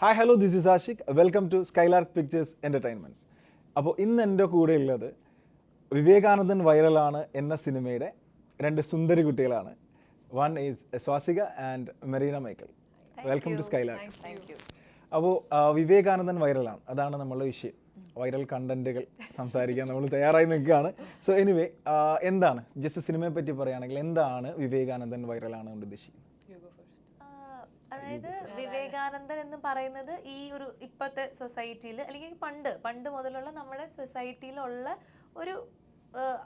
Hi hello this is Ashiq welcome to Skylark Pictures Entertainments അപ്പോൾ ഇന്ന് എന്റെ കൂടെ ഉള്ളത് വിവേകാനന്ദൻ വൈറലാണ് എന്ന സിനിമയുടെ രണ്ട് സുന്ദരി കുട്ടികളാണ്. One is Swasika and Mareena Michael welcome to Skylark അപ്പോൾ വിവേകാനന്ദൻ വൈറലാണ്. അതാണ് നമ്മളുടെ വിഷയം. വൈറൽ കണ്ടന്റുകൾ സംസാരിക്കാൻ നമ്മൾ തയ്യാറായി നിൽക്കുകയാണ്. സോ എനിവേ എന്താണ്? ജസ്റ്റ് സിനിമയെ പറ്റി പറയുകയാണെങ്കിൽ എന്താണ് വിവേകാനന്ദൻ വൈറലാണ് കൊണ്ട് ഉദ്ദേശിക്കുന്നത്? അതായത് വിവേകാനന്ദൻ എന്ന് പറയുന്നത് ഈ ഒരു ഇപ്പത്തെ സൊസൈറ്റിയിൽ അല്ലെങ്കിൽ പണ്ട് പണ്ട് മുതലുള്ള നമ്മുടെ സൊസൈറ്റിയിലുള്ള ഒരു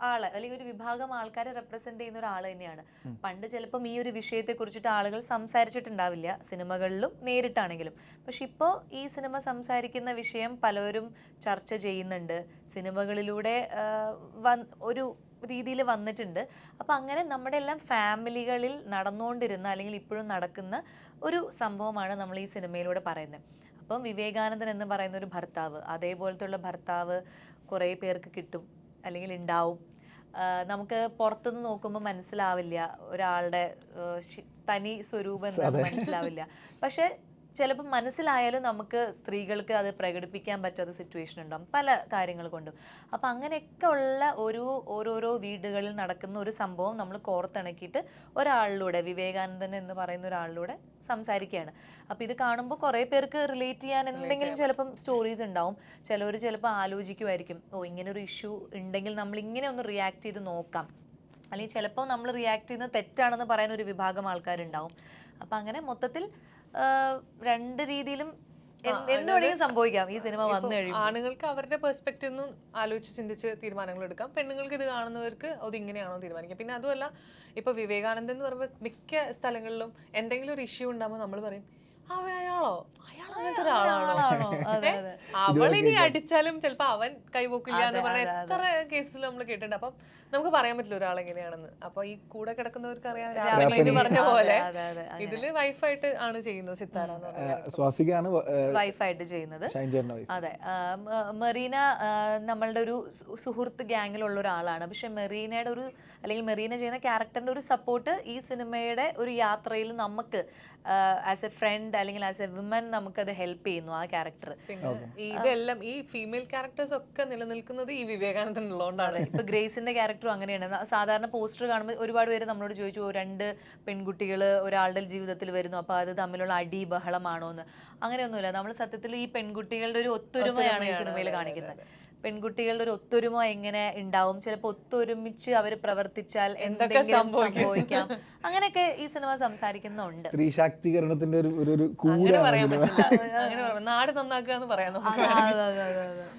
ആൾ അല്ലെങ്കിൽ ഒരു വിഭാഗം ആൾക്കാരെ റെപ്രസെന്റ് ചെയ്യുന്ന ഒരാൾ തന്നെയാണ്. പണ്ട് ചിലപ്പം ഈ ഒരു വിഷയത്തെ കുറിച്ചിട്ട് ആളുകൾ സംസാരിച്ചിട്ടുണ്ടാവില്ല സിനിമകളിലും നേരിട്ടാണെങ്കിലും. പക്ഷെ ഇപ്പോൾ ഈ സിനിമ സംസാരിക്കുന്ന വിഷയം പലരും ചർച്ച ചെയ്യുന്നുണ്ട്. സിനിമകളിലൂടെ ഒരു രീതിയിൽ വന്നിട്ടുണ്ട്. അപ്പോൾ അങ്ങനെ നമ്മുടെ എല്ലാം ഫാമിലികളിൽ നടന്നുകൊണ്ടിരുന്ന അല്ലെങ്കിൽ ഇപ്പോഴും നടക്കുന്ന ഒരു സംഭവമാണ് നമ്മൾ ഈ സിനിമയിലൂടെ പറയുന്നത്. അപ്പം വിവേകാനന്ദൻ എന്ന് പറയുന്ന ഒരു ഭർത്താവ് അതേപോലത്തെ ഉള്ള ഭർത്താവ് കുറേ പേർക്ക് കിട്ടും അല്ലെങ്കിൽ ഉണ്ടാവും. നമുക്ക് പുറത്തുനിന്ന് നോക്കുമ്പോൾ മനസ്സിലാവില്ല. ഒരാളുടെ തനി സ്വരൂപം എന്ന് മനസ്സിലാവില്ല. പക്ഷെ ചിലപ്പോൾ മനസ്സിലായാലും നമുക്ക് സ്ത്രീകൾക്ക് അത് പ്രകടിപ്പിക്കാൻ പറ്റാത്ത സിറ്റുവേഷൻ ഉണ്ടാകും പല കാര്യങ്ങൾ കൊണ്ടും. അപ്പം അങ്ങനെയൊക്കെ ഉള്ള ഒരു ഓരോരോ വീടുകളിൽ നടക്കുന്ന ഒരു സംഭവം നമ്മൾ കോർത്തിണക്കിയിട്ട് ഒരാളിലൂടെ വിവേകാനന്ദൻ എന്ന് പറയുന്ന ഒരാളിലൂടെ സംസാരിക്കുകയാണ്. അപ്പം ഇത് കാണുമ്പോൾ കുറേ പേർക്ക് റിലേറ്റ് ചെയ്യാൻ എന്തെങ്കിലും ചിലപ്പം സ്റ്റോറീസ് ഉണ്ടാവും. ചിലവർ ചിലപ്പോൾ ആലോചിക്കുമായിരിക്കും. ഓ ഇങ്ങനെ ഒരു ഇഷ്യൂ ഉണ്ടെങ്കിൽ നമ്മൾ ഇങ്ങനെ ഒന്ന് റിയാക്ട് ചെയ്ത് നോക്കാം. അല്ലെങ്കിൽ ചിലപ്പോൾ നമ്മൾ റിയാക്ട് ചെയ്യുന്നത് തെറ്റാണെന്ന് പറയാൻ ഒരു വിഭാഗം ആൾക്കാരുണ്ടാവും. അപ്പം അങ്ങനെ മൊത്തത്തിൽ രണ്ട് രീതിയിലും സംഭവിക്കാം. ഈ സിനിമ വന്നു കഴിയുമ്പോൾ ആണുങ്ങൾക്ക് അവരുടെ പെർസ്പെക്റ്റീവ് നിന്നും ആലോചിച്ച് ചിന്തിച്ച് തീരുമാനങ്ങൾ എടുക്കാം. പെണ്ണുങ്ങൾക്ക് ഇത് കാണുന്നവർക്ക് അത് ഇങ്ങനെയാണോ തീരുമാനിക്കാം. പിന്നെ അതുമല്ല ഇപ്പൊ വിവേകാനന്ദൻ എന്ന് പറയുമ്പോൾ മിക്ക സ്ഥലങ്ങളിലും എന്തെങ്കിലും ഒരു ഇഷ്യൂ ഉണ്ടാകുമ്പോൾ നമ്മൾ പറയും അവ അയാളോ? അയാൾ അങ്ങനത്തെ ഒരാളാണോ? ആളാണോ? അതെ, ഏ? അതെ. അവൾ ഇനി അടിച്ചാലും ചിലപ്പോ അവൻ കൈപോക്കില്ല എന്ന് പറഞ്ഞ എത്ര കേസിൽ നമ്മൾ കേട്ടിട്ടുണ്ട്. അപ്പം നമുക്ക് പറയാൻ പറ്റില്ല ഒരാൾ എങ്ങനെയാണെന്ന്. അപ്പൊ ഈ കൂടെ കിടക്കുന്നവർക്ക് അറിയാം രാവിലെ രാവിലെ ഇത് പറഞ്ഞ പോലെ. ഇതിൽ വൈഫായിട്ട് ആണ് ചെയ്യുന്നത് സിത്താര എന്ന് പറഞ്ഞ സ്വാസികയാണ് വൈഫായിട്ട് ചെയ്യുന്നത്. അതെ. മെറീന നമ്മളുടെ ഒരു സുഹൃത്ത് ഗ്യാങ്ങിലുള്ള ഒരാളാണ്. പക്ഷെ മെറീനയുടെ ഒരു അല്ലെങ്കിൽ മെറീന ചെയ്യുന്ന ക്യാരക്ടറിന്റെ ഒരു സപ്പോർട്ട് ഈ സിനിമയുടെ ഒരു യാത്രയിൽ നമുക്ക് ആസ് എ ഫ്രണ്ട് അല്ലെങ്കിൽ ആസ് എ വിമൻ നമുക്കത് ഹെൽപ്പ് ചെയ്യുന്നു ആ ക്യാരക്ടർ ഇതെല്ലാം ഈ ഫീമെയിൽ ക്യാരക്ടേഴ്സ് ഒക്കെ നിലനിൽക്കുന്നത് ഈ വിവേകാനന്ദൻ ഉള്ളതുകൊണ്ടാണ് ഇപ്പൊ ഗ്രേസിന്റെ ക്യാരക്ടറും അങ്ങനെയാണ്. സാധാരണ പോസ്റ്റർ കാണുമ്പോൾ ഒരുപാട് പേര് നമ്മളോട് ചോദിച്ചു രണ്ട് പെൺകുട്ടികൾ ഒരാളുടെ ജീവിതത്തിൽ വരുന്നു അപ്പൊ അത് തമ്മിലുള്ള അടി ബഹളമാണോ എന്ന് അങ്ങനെയൊന്നുമില്ല. നമ്മൾ സത്യത്തിൽ ഈ പെൺകുട്ടികളുടെ ഒരു ഒത്തൊരുമയാണ് ഈ സിനിമയിൽ കാണിക്കുന്നത്. പെൺകുട്ടികളുടെ ഒരു ഒത്തൊരുമ എങ്ങനെ ഉണ്ടാവും? ചിലപ്പോൾ ഒത്തൊരുമിച്ച് അവർ പ്രവർത്തിച്ചാൽ എന്തെങ്കിലും സംഭവിക്കാം? അങ്ങനെയൊക്കെ ഈ സിനിമ സംസാരിക്കുന്നുണ്ട്. സ്ത്രീ ശാക്തീകരണത്തിന്റെ ഒരു ഒരു- നാട് നന്നാക്കുക എന്ന് പറയാം.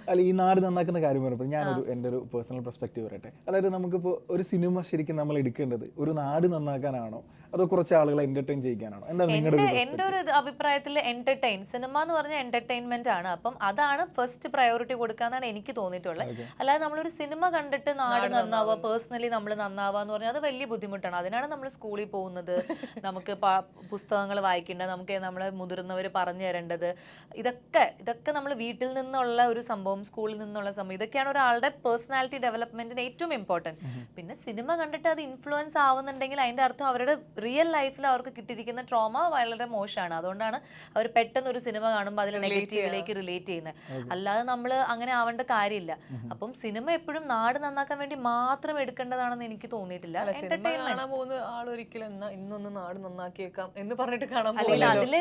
അല്ല ഈ നാട് നന്നാക്കുന്ന കാര്യം പറഞ്ഞപ്പോൾ ഞാനൊരു എന്റെ ഒരു പേഴ്സണൽ പെർസ്പെക്റ്റീവ് പറയട്ടെ. അതായത് നമുക്കിപ്പോൾ ഒരു സിനിമ ശരിക്കും നമ്മൾ എടുക്കേണ്ടത് ഒരു നാട് നന്നാക്കാനാണോ? അതോ കുറച്ച് ആളുകളെ എന്റർടൈൻ ചെയ്യിക്കാനാണോ? എന്താണ് നിങ്ങളുടെ എന്റെ എന്റെ ഒരു അഭിപ്രായത്തിൽ എന്റർടൈൻ സിനിമ എന്ന് പറഞ്ഞാൽ എന്റർടൈൻമെന്റ് ആണ്. അപ്പം അതാണ് ഫസ്റ്റ് പ്രയോറിറ്റി കൊടുക്കാന്നാണ് എനിക്ക് തോന്നിയിട്ടുള്ളത്. അല്ലാതെ നമ്മളൊരു സിനിമ കണ്ടിട്ട് നാട് നന്നാവുക പേഴ്സണലി നമ്മൾ നന്നാവുക എന്ന് പറഞ്ഞാൽ അത് വലിയ ബുദ്ധിമുട്ടാണ്. അതിനാണ് നമ്മൾ സ്കൂളിൽ പോകുന്നത്. നമുക്ക് പുസ്തകങ്ങൾ വായിക്കേണ്ടത് നമുക്ക് നമ്മളെ മുതിർന്നവർ പറഞ്ഞു തരേണ്ടത്. ഇതൊക്കെ ഇതൊക്കെ നമ്മൾ വീട്ടിൽ നിന്നുള്ള ഒരു സംഭവം സ്കൂളിൽ നിന്നുള്ള സംഭവം ഇതൊക്കെയാണ് ഒരാളുടെ പേഴ്സണാലിറ്റി ഡെവലപ്മെന്റിന് ഏറ്റവും ഇമ്പോർട്ടന്റ് പിന്നെ സിനിമ കണ്ടിട്ട് അത് ഇൻഫ്ലുവൻസ് ആവുന്നുണ്ടെങ്കിൽ അതിന്റെ അർത്ഥം അവരുടെ റിയൽ ലൈഫിൽ അവർക്ക് കിട്ടിയിരിക്കുന്ന ട്രോമ വളരെ മോശമാണ്. അതുകൊണ്ടാണ് അവർ പെട്ടെന്ന് ഒരു സിനിമ കാണുമ്പോൾ അതിൽ നെഗറ്റീവിലേക്ക് റിലേറ്റ് ചെയ്യുന്നത്. അല്ലാതെ നമ്മൾ അങ്ങനെ ആവേണ്ട കാര്യമില്ല. അപ്പം സിനിമ എപ്പോഴും നാട് നന്നാക്കാൻ വേണ്ടി മാത്രം എടുക്കേണ്ടതാണെന്ന് എനിക്ക് തോന്നിയിട്ടില്ല. ഇന്നൊന്ന് നാട് നന്നാക്കിയേക്കാം എന്ന് പറഞ്ഞിട്ട് കാണാൻ അല്ലെങ്കിൽ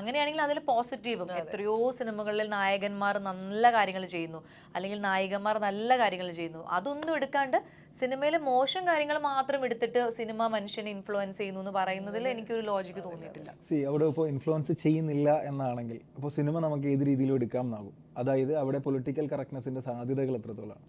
അങ്ങനെയാണെങ്കിൽ അതിൽ പോസിറ്റീവും എത്രയോ സിനിമകളിൽ നായകന്മാർ നല്ല കാര്യങ്ങൾ ചെയ്യുന്നു. അല്ലെങ്കിൽ നായികന്മാർ നല്ല കാര്യങ്ങൾ ചെയ്യുന്നു. അതൊന്നും എടുക്കാണ്ട് സിനിമയിലെ മോശം കാര്യങ്ങൾ മാത്രം എടുത്തിട്ട് സിനിമ മനുഷ്യനെ ഇൻഫ്ലുവൻസ് ചെയ്യുന്നു എന്ന് പറയുന്നതിൽ എനിക്കൊരു ലോജിക്ക് തോന്നിയിട്ടില്ല. സി അവിടെ ഇപ്പോൾ ഇൻഫ്ലുവൻസ് ചെയ്യുന്നില്ല എന്നാണെങ്കിൽ അപ്പോൾ സിനിമ നമുക്ക് ഏത് രീതിയിലും എടുക്കാം എന്നാകും അതായത് അവിടെ പൊളിറ്റിക്കൽ കറക്റ്റ്നെസിന്റെ സാധ്യതകൾ എത്രത്തോളമാണ്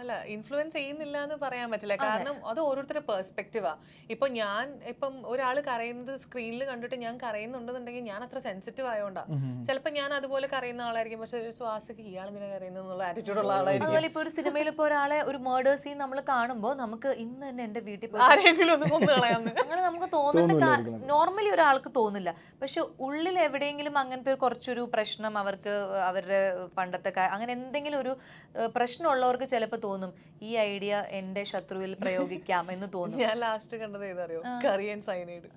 അല്ല ഇൻഫ്ലുവൻസ് ചെയ്യുന്നില്ല എന്ന് പറയാൻ പറ്റില്ല. കാരണം അത് ഓരോരുത്തരുടെ പെർസ്പെക്റ്റീവാ ഇപ്പൊ ഞാൻ ഇപ്പം ഒരാൾ കരയുന്നത് സ്ക്രീനിൽ കണ്ടിട്ട് ഞാൻ കരയുന്നുണ്ടെന്നുണ്ടെങ്കിൽ ഞാൻ അത്ര സെൻസിറ്റീവ് ആയതുകൊണ്ടാ ചിലപ്പോ ഞാൻ അതുപോലെ കരയുന്ന ആളായിരിക്കും. പക്ഷെ ഒരു സ്വാസിക്ക് ഇയാൾ ഇങ്ങനെ കരയുന്നത് എന്നുള്ള ആറ്റിറ്റ്യൂഡ് ഉള്ള ആളായിരിക്കും. അതുപോലെ ഇപ്പൊ ഒരു സിനിമയിൽ ഇപ്പൊ ഒരാളെ ഒരു മേർഡർ സീൻ നമ്മൾ കാണുമ്പോൾ നമുക്ക് ഇന്ന് തന്നെ എന്റെ വീട്ടിൽ ആരെങ്കിലും ഒന്ന് കൊന്നു കളയാന്ന്. അങ്ങനെ നമുക്ക് തോന്നുന്ന നോർമലി ഒരാൾക്ക് തോന്നില്ല. പക്ഷെ ഉള്ളിൽ എവിടെയെങ്കിലും അങ്ങനത്തെ ഒരു കുറച്ചൊരു പ്രശ്നം അവർക്ക് അവരുടെ പണ്ടത്തെ അങ്ങനെ എന്തെങ്കിലും ഒരു പ്രശ്നമുള്ളവർക്ക് ചിലപ്പോൾ തോന്നും? ഈ ഐഡിയ എന്റെ ശത്രുവിൽ പ്രയോഗിക്കാം എന്ന് തോന്നും. ഞാൻ ലാസ്റ്റ് കണ്ടത് ഏതറിയോ? കറിയൻ സൈനൈഡ്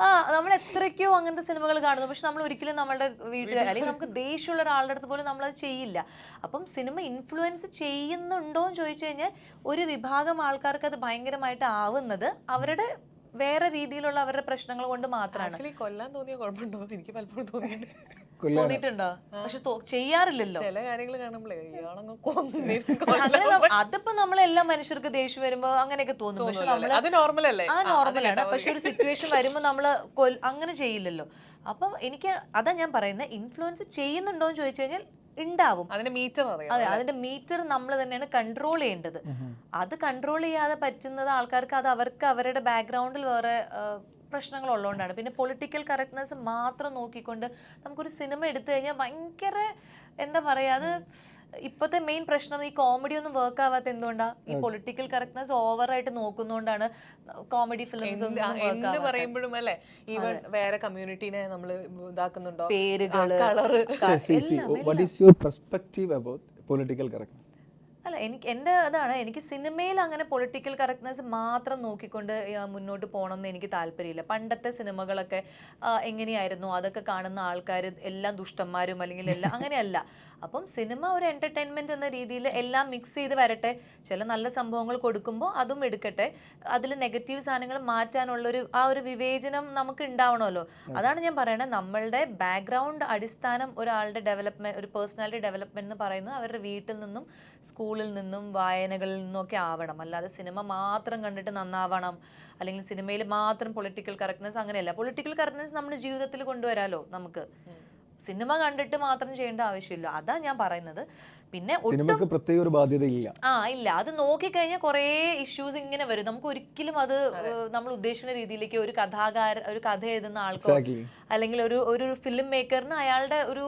ആ. നമ്മൾ എത്രയ്ക്കോ അങ്ങനത്തെ സിനിമകൾ കാണുന്നു. പക്ഷെ നമ്മൾ ഒരിക്കലും നമ്മുടെ വീട്ടിൽ അല്ലെങ്കിൽ നമുക്ക് ദേഷ്യമുള്ള ഒരാളുടെ അടുത്ത് പോലും നമ്മൾ അത് ചെയ്യില്ല. അപ്പം സിനിമ ഇൻഫ്ലുവൻസ് ചെയ്യുന്നുണ്ടോ എന്ന് ചോദിച്ചു കഴിഞ്ഞാൽ ഒരു വിഭാഗം ആൾക്കാർക്ക് അത് ഭയങ്കരമായിട്ട് ആവുന്നത് അവരുടെ വേറെ രീതിയിലുള്ള അവരുടെ പ്രശ്നങ്ങൾ കൊണ്ട് മാത്രമാണ്. കൊല്ലാൻ തോന്നിയ കുഴപ്പമുണ്ടോ? എനിക്ക് പലപ്പോഴും തോന്നിയിട്ടുണ്ട്. തോന്നിയിട്ടുണ്ടോ? പക്ഷെ ചെയ്യാറില്ലല്ലോ. ചില കാര്യങ്ങൾ കാണുമ്പോഴേ ഇയാളങ്ങ് അതിപ്പോ നമ്മളെല്ലാ മനുഷ്യർക്ക് ദേഷ്യം വരുമ്പോ അങ്ങനെയൊക്കെ തോന്നും. പക്ഷെ നമ്മൾ അത് നോർമൽ അല്ലേ? ആ നോർമലാണ് പക്ഷെ ഒരു സിറ്റുവേഷൻ വരുമ്പോ നമ്മൾ അങ്ങനെ ചെയ്യില്ലല്ലോ. അപ്പം എനിക്ക് അതാ ഞാൻ പറയുന്നത് ഇൻഫ്ലുവൻസ് ചെയ്യുന്നുണ്ടോ എന്ന് ചോദിച്ചു കഴിഞ്ഞാൽ ഉണ്ടാവും. അതിന്റെ മീറ്റർ അറിയാം അതെ അതിന്റെ മീറ്റർ നമ്മൾ തന്നെയാണ് കൺട്രോൾ ചെയ്യേണ്ടത്. അത് കൺട്രോൾ ചെയ്യാതെ പറ്റുന്നത് ആൾക്കാർക്ക് അത് അവർക്ക് അവരുടെ ബാക്ക്ഗ്രൗണ്ടിൽ വേറെ പ്രശ്നങ്ങൾ ഉള്ളതുകൊണ്ടാണ് പിന്നെ പൊളിറ്റിക്കൽ കറക്റ്റ്നെസ് മാത്രം നോക്കിക്കൊണ്ട് നമുക്കൊരു സിനിമ എടുത്തു കഴിഞ്ഞാൽ ഭയങ്കര എന്താ പറയുക അത് ഇപ്പോഴത്തെ മെയിൻ പ്രശ്നം ഈ കോമഡി ഒന്നും വർക്ക് ആവാത്ത എന്തുകൊണ്ടാണ് ഈ പൊളിറ്റിക്കൽ കറക്റ്റ്നെസ് ഓവറായിട്ട് നോക്കുന്നതുകൊണ്ടാണ് കോമഡി ഫിലിംസ് എന്ത് പറയുമ്പോഴും അല്ലേ ഈവൻ വേറെ കമ്മ്യൂണിറ്റീനെ നമ്മൾ ഇതാക്കുന്നുണ്ടോ? പേരുകൾ colour what is your perspective about political correct അല്ല എനിക്ക് എന്റെ അതാണ് എനിക്ക് സിനിമയിൽ അങ്ങനെ പൊളിറ്റിക്കൽ കറക്റ്റ്നെസ് മാത്രം നോക്കിക്കൊണ്ട് മുന്നോട്ട് പോകണം എന്ന് എനിക്ക് താല്പര്യമില്ല. പണ്ടത്തെ സിനിമകളൊക്കെ എങ്ങനെയായിരുന്നു? അതൊക്കെ കാണുന്ന ആൾക്കാർ എല്ലാം ദുഷ്ടന്മാരും അല്ലെങ്കിൽ എല്ലാം അങ്ങനെയല്ല. അപ്പം സിനിമ ഒരു എന്റർടൈൻമെന്റ് എന്ന രീതിയിൽ എല്ലാം മിക്സ് ചെയ്ത് വരട്ടെ. ചില നല്ല സംഭവങ്ങൾ കൊടുക്കുമ്പോൾ അതും എടുക്കട്ടെ. അതിൽ നെഗറ്റീവ് സാധനങ്ങൾ മാറ്റാനുള്ളൊരു ആ ഒരു വിവേചനം നമുക്ക് ഉണ്ടാവണമല്ലോ. അതാണ് ഞാൻ പറയുന്നത് നമ്മളുടെ ബാക്ക്ഗ്രൗണ്ട് അടിസ്ഥാനം ഒരാളുടെ ഡെവലപ്മെന്റ് ഒരു പേഴ്സണാലിറ്റി ഡെവലപ്മെന്റ് എന്ന് പറയുന്നത് അവരുടെ വീട്ടിൽ നിന്നും സ്കൂളിൽ നിന്നും വായനകളിൽ നിന്നൊക്കെ ആവണം. അല്ലാതെ സിനിമ മാത്രം കണ്ടിട്ട് നന്നാവണം. അല്ലെങ്കിൽ സിനിമയിൽ മാത്രം പൊളിറ്റിക്കൽ കറക്റ്റ്നെസ് അങ്ങനെയല്ല. പൊളിറ്റിക്കൽ കറക്റ്റ്നെസ് നമ്മുടെ ജീവിതത്തിൽ കൊണ്ടുവരാലോ നമുക്ക്. സിനിമ കണ്ടിട്ട് മാത്രം ചെയ്യേണ്ട ആവശ്യമില്ല. അതാ ഞാൻ പറയുന്നത്. പിന്നെ സിനിമക്ക് പ്രത്യേക ഒരു ബാധ്യതയില്ല. ആ ഇല്ല. അത് നോക്കിക്കഴിഞ്ഞാൽ കുറേ ഇഷ്യൂസ് ഇങ്ങനെ വരും. നമുക്ക് ഒരിക്കലും അത് നമ്മൾ ഉദ്ദേശിക്കുന്ന രീതിയിലേക്ക് ഒരു കഥാകാര ഒരു കഥ എഴുതുന്ന ആൾക്കോ അല്ലെങ്കിൽ ഒരു ഒരു ഫിലിം മേക്കറിന് അയാളുടെ ഒരു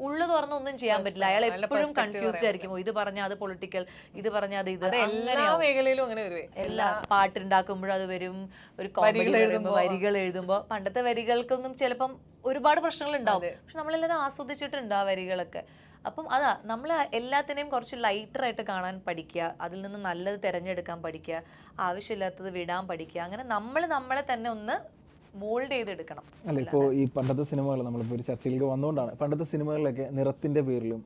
ഉള്ളു തുറന്ന് ഒന്നും ചെയ്യാൻ പറ്റില്ല. അയാൾ എപ്പോഴും കൺഫ്യൂസ്ഡ് ആയിരിക്കും. ഇത് പറഞ്ഞാൽ അത് പൊളിറ്റിക്കൽ ഇത് പറഞ്ഞാൽ അത് ഇത്. എല്ലാ മേഖലയിലും അങ്ങനെ വരുവേ. എല്ലാ പാട്ടുണ്ടാക്കുമ്പോഴും അത് വരും. ഒരു കോമഡി എഴുതുമ്പോൾ വരികൾ എഴുതുമ്പോൾ പണ്ടത്തെ വരികൾക്കൊന്നും ചിലപ്പം ഒരുപാട് പ്രശ്നങ്ങൾ ഉണ്ടാവും. പക്ഷെ നമ്മളെല്ലാവരും ആസ്വദിച്ചിട്ടുണ്ട് ആ വരികളൊക്കെ. അപ്പം അതാ നമ്മൾ എല്ലാത്തിനെയും കുറച്ച് ലൈറ്ററായിട്ട് കാണാൻ പഠിക്കുക. അതിൽ നിന്ന് നല്ലത് തിരഞ്ഞെടുക്കാൻ പഠിക്കുക. ആവശ്യമില്ലാത്തത് വിടാൻ പഠിക്കുക. അങ്ങനെ നമ്മൾ നമ്മളെ തന്നെ ഒന്ന് മോൾഡ് ചെയ്തെടുക്കണം. അല്ല ഇപ്പോൾ ഈ പണ്ടത്തെ സിനിമകൾ നമ്മളിപ്പോൾ ഒരു ചർച്ചയിലേക്ക് വന്നുകൊണ്ടാണ് പണ്ടത്തെ സിനിമകളിലൊക്കെ നിറത്തിന്റെ പേരിലും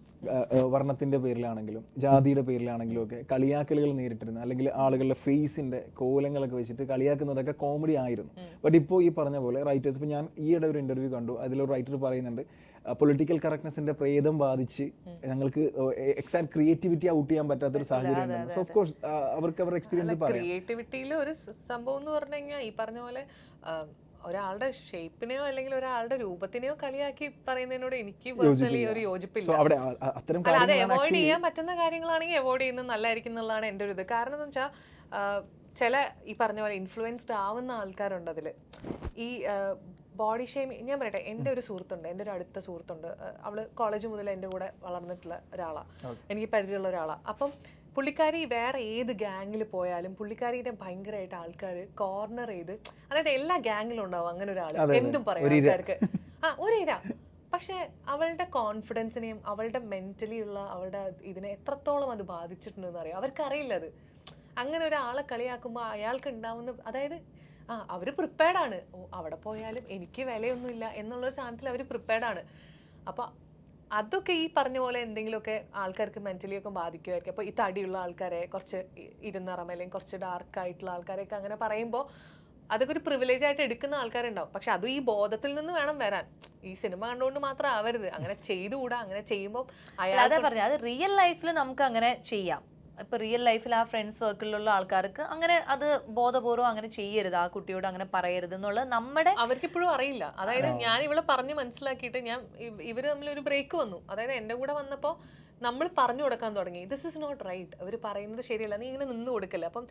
വർണത്തിന്റെ പേരിലാണെങ്കിലും ജാതിയുടെ പേരിലാണെങ്കിലും ഒക്കെ കളിയാക്കലുകൾ നേരിട്ടിരുന്നു. അല്ലെങ്കിൽ ആളുകളുടെ ഫേസിന്റെ കോലങ്ങളൊക്കെ വെച്ചിട്ട് കളിയാക്കുന്നതൊക്കെ കോമഡി ആയിരുന്നു. ബട്ട് ഇപ്പോൾ ഈ പറഞ്ഞ പോലെ റൈറ്റേഴ്സ് ഇപ്പോൾ ഞാൻ ഈയിടെ ഒരു ഇന്റർവ്യൂ കണ്ടു. അതിലൊരു റൈറ്റർ പറയുന്നുണ്ട് പൊളിറ്റിക്കൽ കറക്റ്റ്നെസിന്റെ പ്രേതം ബാധിച്ച് ഞങ്ങൾക്ക് എക്സാക്ട് ക്രിയേറ്റിവിറ്റി ഔട്ട് ചെയ്യാൻ പറ്റാത്തൊരു സാഹചര്യം ഉണ്ടെന്ന് സോ ഓഫ് കോഴ്സ് അവർക്ക് അവരുടെ എക്സ്പീരിയൻസ് പറയാം. ക്രിയേറ്റിവിറ്റിയിൽ ഒരു സംഭവം എന്ന് പറഞ്ഞു കഴിഞ്ഞാൽ ഈ പറഞ്ഞ പോലെ ഒരാളുടെ ഷേപ്പിനെയോ അല്ലെങ്കിൽ ഒരാളുടെ രൂപത്തിനെയോ കളിയാക്കി പറയുന്നതിനോട് എനിക്ക് പേഴ്സണലി ഒരു യോജിപ്പില്ല. അതെ അവോയ്ഡ് ചെയ്യാൻ പറ്റുന്ന കാര്യങ്ങളാണെങ്കിൽ അവോയ്ഡ് ചെയ്യുന്നത് നല്ലതായിരിക്കും എന്നുള്ളതാണ് എന്റെ ഒരു ഇത്. കാരണം എന്ന് വെച്ചാൽ ചില ഈ പറഞ്ഞ പോലെ ഇൻഫ്ലുവൻസ്ഡ് ആവുന്ന ആൾക്കാരുണ്ട് അതിൽ ഈ ബോഡി ഷെയിം ഞാൻ പറയട്ടെ എന്റെ ഒരു സുഹൃത്തുണ്ട് എന്റെ ഒരു അടുത്ത സുഹൃത്തുണ്ട് അവൾ അവൾ കോളേജ് മുതൽ എന്റെ കൂടെ വളർന്നിട്ടുള്ള ഒരാളാണ് എനിക്ക് പരിചയമുള്ള ഒരാളാണ് അപ്പം പുള്ളിക്കാരി വേറെ ഏത് ഗ്യാങ്ങിൽ പോയാലും പുള്ളിക്കാരിയുടെ ഭയങ്കരമായിട്ട് ആൾക്കാർ കോർണർ ചെയ്ത് അതായത് എല്ലാ ഗ്യാങ്ങിലും ഉണ്ടാവും അങ്ങനെ ഒരാൾ. എന്തും പറയും. ആൾക്കാർക്ക്. ആ ഒരു ഇര പക്ഷെ അവളുടെ കോൺഫിഡൻസിനെയും അവളുടെ മെന്റലി ഉള്ള അവളുടെ ഇതിനെ എത്രത്തോളം അത് ബാധിച്ചിട്ടുണ്ടെന്ന് അറിയാം? അവർക്ക് അറിയില്ല അത്. അങ്ങനെ ഒരാളെ കളിയാക്കുമ്പോൾ അയാൾക്ക് ഉണ്ടാവുന്ന അതായത് ആ അവർ പ്രിപ്പയർഡ് ആണ്. ഓ അവിടെ പോയാലും എനിക്ക് വിലയൊന്നുമില്ല എന്നുള്ളൊരു സാധനത്തിൽ അവർ പ്രിപ്പയർഡ് ആണ്. അപ്പോൾ അതൊക്കെ ഈ പറഞ്ഞ പോലെ എന്തെങ്കിലുമൊക്കെ ആൾക്കാർക്ക് മെന്റലി ഒക്കെ ബാധിക്കുമായിരിക്കും. അപ്പോൾ ഈ തടിയുള്ള ആൾക്കാരെ കുറച്ച് ഇരുന്നറം അല്ലെങ്കിൽ കുറച്ച് ഡാർക്ക് ആയിട്ടുള്ള ആൾക്കാരെയൊക്കെ അങ്ങനെ പറയുമ്പോൾ അതൊക്കെ ഒരു പ്രിവിലേജ് ആയിട്ട് എടുക്കുന്ന ആൾക്കാരുണ്ടാവും. പക്ഷെ അതും ഈ ബോധത്തിൽ നിന്ന് വേണം വരാൻ. ഈ സിനിമ കണ്ടുകൊണ്ട് മാത്രം ആവരുത്. അങ്ങനെ ചെയ്തുകൂടാ അങ്ങനെ ചെയ്യുമ്പോൾ അയാളെ പറഞ്ഞു അയാൾ പറഞ്ഞത് അത് റിയൽ ലൈഫിൽ നമുക്ക് അങ്ങനെ ചെയ്യാം. ഇപ്പൊ റിയൽ ലൈഫിൽ ആ ഫ്രണ്ട്സ് സർക്കിളിലുള്ള ആൾക്കാർക്ക് അങ്ങനെ അത് ബോധപൂർവം അങ്ങനെ ചെയ്യരുത് ആ കുട്ടിയോട് അങ്ങനെ പറയരുത് എന്നുള്ളത് നമ്മുടെ അവർക്ക് ഇപ്പോഴും അറിയില്ല. അതായത് ഞാൻ ഇവളെ പറഞ്ഞ് മനസ്സിലാക്കിയിട്ട് ഞാൻ ഇവർ ഇവർ തമ്മിൽ ഒരു ബ്രേക്ക് വന്നു. അതായത് എന്റെ കൂടെ വന്നപ്പോൾ നമ്മൾ പറഞ്ഞു കൊടുക്കാൻ തുടങ്ങി. ദിസ് ഇസ് നോട്ട് റൈറ്റ് അവർ പറയുന്നത് ശരിയല്ല. നീ ഇങ്ങനെ നിന്ന് കൊടുക്കല്ല? അപ്പം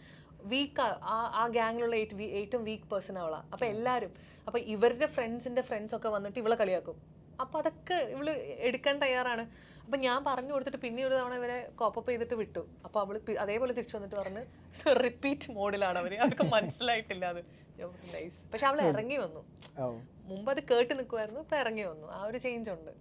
വീക്ക് ആ ആ ഗ്യാങ്ങിലുള്ള ഏറ്റവും വീക്ക് പേഴ്സൺ അവളാണ് അപ്പം എല്ലാവരും അപ്പം ഇവരുടെ ഫ്രണ്ട്സിന്റെ ഫ്രണ്ട്സ് ഒക്കെ വന്നിട്ട് ഇവളെ കളിയാക്കും. അപ്പം അതൊക്കെ ഇവൾ എടുക്കാൻ തയ്യാറാണ്. അപ്പം ഞാൻ പറഞ്ഞു കൊടുത്തിട്ട് പിന്നെ ഒരു തവണ ഇവരെ കോപ്പപ്പ് ചെയ്തിട്ട് വിട്ടു. അപ്പോൾ അവൾ അതേപോലെ തിരിച്ചു വന്നിട്ട് പറഞ്ഞു റിപ്പീറ്റ് മോഡിലാണ് അവർ. അവർക്ക് മനസ്സിലായിട്ടില്ല അത്. നൈസ് പക്ഷെ അവൾ ഇറങ്ങി വന്നു. മുമ്പ് അത് കേട്ട് നിൽക്കുമായിരുന്നു ഇപ്പൊ ഇറങ്ങി വന്നു. ആ ഒരു ചേഞ്ച് ഉണ്ട്.